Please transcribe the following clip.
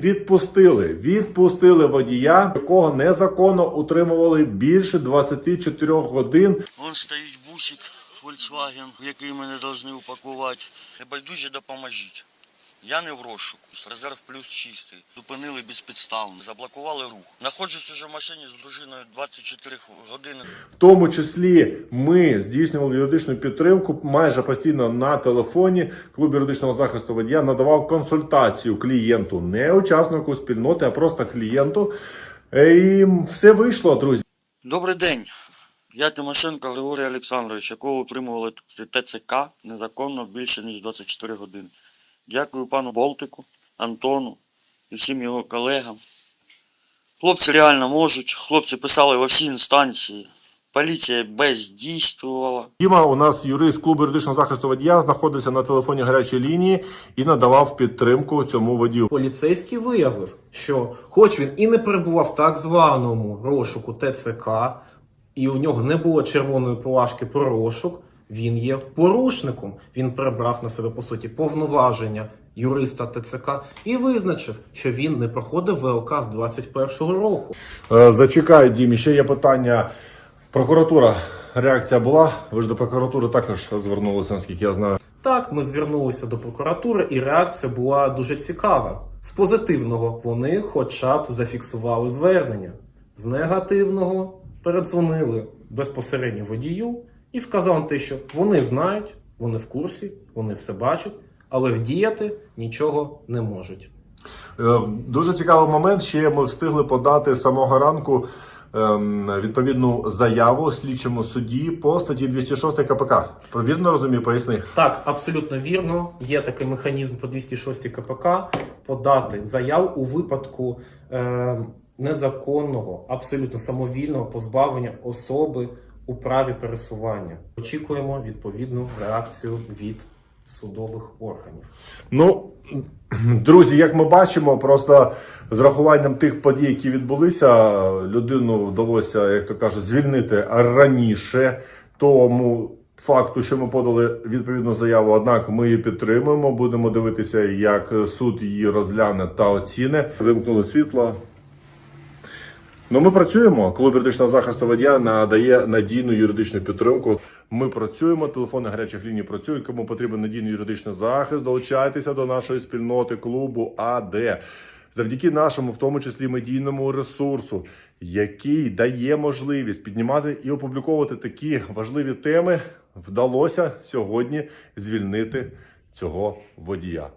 Відпустили, відпустили водія, якого незаконно утримували більше 24 годин. Вон стоїть бусик Volkswagen, який який мене повинні упакувати. Небайдужі допоможіть. Я не в розшуку. Резерв плюс чистий. Зупинили безпідставно, заблокували рух. Находжусь уже в машині з дружиною 24 години. В тому числі ми здійснювали юридичну підтримку майже постійно на телефоні. Клуб юридичного захисту водія надавав консультацію клієнту, не учаснику спільноти, а просто клієнту. Е, І все вийшло, друзі. Добрий день. Я Тимошенко Григорій Олександрович, якого утримували ТЦК незаконно більше ніж 24 години. Дякую пану Болтику, Антону і всім його колегам. Хлопці реально можуть, хлопці писали во всі інстанції. Поліція бездійствувала. Діма, у нас юрист клубу юридичного захисту водія, знаходився на телефоні гарячої лінії і надавав підтримку цьому водію. Поліцейський виявив, що хоч він і не перебував в так званому розшуку ТЦК, і у нього не було червоної плашки про розшук, він є порушником. Він перебрав на себе по суті повноваження юриста ТЦК і визначив, що він не проходив ВЛК з 21-го року. Е, Зачекай, Дімі, ще є питання. Прокуратура. Реакція була. Ви ж до прокуратури також звернулися, наскільки я знаю. Так, ми звернулися до прокуратури, і реакція була дуже цікава. З позитивного вони хоча б зафіксували звернення. З негативного передзвонили безпосередньо водію і вказали на те, що вони знають, вони в курсі, вони все бачать, але вдіяти нічого не можуть. Е, Дуже цікавий момент. Ще ми встигли подати з самого ранку ем, відповідну заяву слідчому судді по статті 206 КПК. Вірно розумію, поясни. Так, абсолютно вірно. Є такий механізм по 206 КПК подати заяву у випадку е, незаконного, абсолютно самовільного позбавлення особи у праві пересування. Очікуємо відповідну реакцію від судових органів. Ну, друзі, як ми бачимо, просто з рахуванням тих подій, які відбулися, людину вдалося, як то кажуть, звільнити раніше. Тому факту, що ми подали відповідну заяву, однак ми її підтримуємо. Будемо дивитися, як суд її розгляне та оціни. Вимкнули світло. Ну, ми працюємо. Клуб юридичного захисту водія надає надійну юридичну підтримку. Ми працюємо, телефони гарячих ліній працюють. Кому потрібен надійний юридичний захист, долучайтеся до нашої спільноти клубу АД. Завдяки нашому, в тому числі медійному ресурсу, який дає можливість піднімати і опубліковувати такі важливі теми, вдалося сьогодні звільнити цього водія.